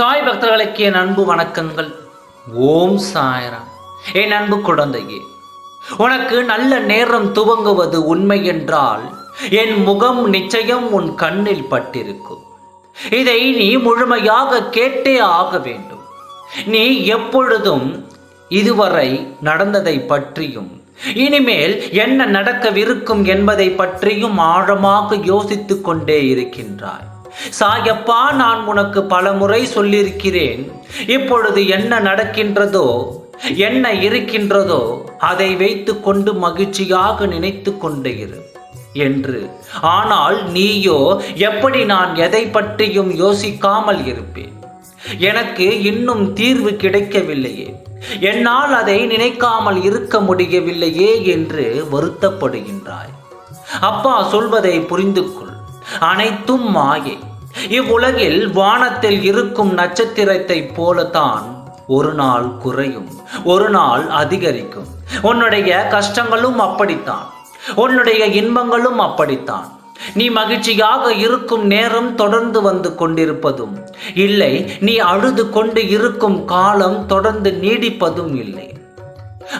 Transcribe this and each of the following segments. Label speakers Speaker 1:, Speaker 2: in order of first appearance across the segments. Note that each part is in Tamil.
Speaker 1: சாய் பக்தர்களுக்கு என் அன்பு வணக்கங்கள். ஓம் சாயரா என் அன்பு குழந்தையே உனக்கு நல்ல நேரம் துவங்குவது உண்மை என்றால் என் முகம் நிச்சயம் உன் கண்ணில் பட்டிருக்கும். இதை நீ முழுமையாக கேட்டே ஆக வேண்டும். நீ எப்பொழுதும் இதுவரை நடந்ததை பற்றியும் இனிமேல் என்ன நடக்கவிருக்கும் என்பதை பற்றியும் ஆழமாக யோசித்துக் கொண்டே இருக்கின்றாய். சாயப்பா நான் உனக்கு பல முறை சொல்லியிருக்கிறேன். இப்பொழுது என்ன நடக்கின்றதோ என்ன இருக்கின்றதோ அதை வைத்து கொண்டு மகிழ்ச்சியாக நினைத்து கொண்டே இரு என்று. ஆனால் நீயோ எப்படி நான் எதை பற்றியும் யோசிக்காமல் இருப்பேன். எனக்கு இன்னும் தீர்வு கிடைக்கவில்லையே. என்னால் அதை நினைக்காமல் இருக்க முடியவில்லையே என்று வருத்தப்படுகின்றாய். அப்பா சொல்வதை புரிந்து கொள் அனைத்தும் மாயை. இவ்வுலகில் வானத்தில் இருக்கும் நட்சத்திரத்தைப் போலத்தான் ஒரு நாள் குறையும் ஒரு நாள் அதிகரிக்கும். உன்னுடைய கஷ்டங்களும் அப்படித்தான். உன்னுடைய இன்பங்களும் அப்படித்தான். நீ மகிழ்ச்சியாக இருக்கும் நேரம் தொடர்ந்து வந்து கொண்டிருப்பதும் இல்லை. நீ அழுது கொண்டு இருக்கும் காலம் தொடர்ந்து நீடிப்பதும் இல்லை.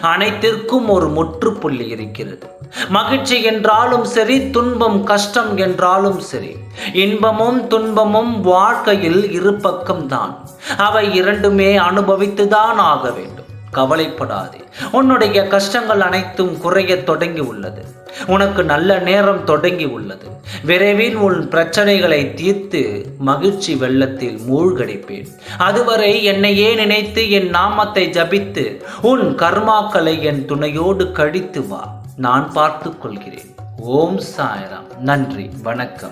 Speaker 1: அனைத்திற்கும் ஒரு முற்றுப்புள்ளி இருக்கிறது. மகிழ்ச்சி என்றாலும் சரி துன்பம் கஷ்டம் என்றாலும் சரி இன்பமும் துன்பமும் வாழ்க்கையில் இரு பக்கம்தான் அவை இரண்டுமே அனுபவித்துதான் ஆக வேண்டும். கவலைப்படாதே. உன்னுடைய கஷ்டங்கள் அனைத்தும் குறைய தொடங்கி உள்ளது. உனக்கு நல்ல நேரம் தொடங்கி உள்ளது. விரைவில் உன் பிரச்சனைகளை தீர்த்து மகிழ்ச்சி வெள்ளத்தில் மூழ்கடிப்பேன். அதுவரை என்னையே நினைத்து என் நாமத்தை ஜபித்து உன் கர்மாக்களை என் துணையோடு கழித்து வா. நான் பார்த்து கொள்கிறேன் ஓம் சாய்ராம். நன்றி. வணக்கம்.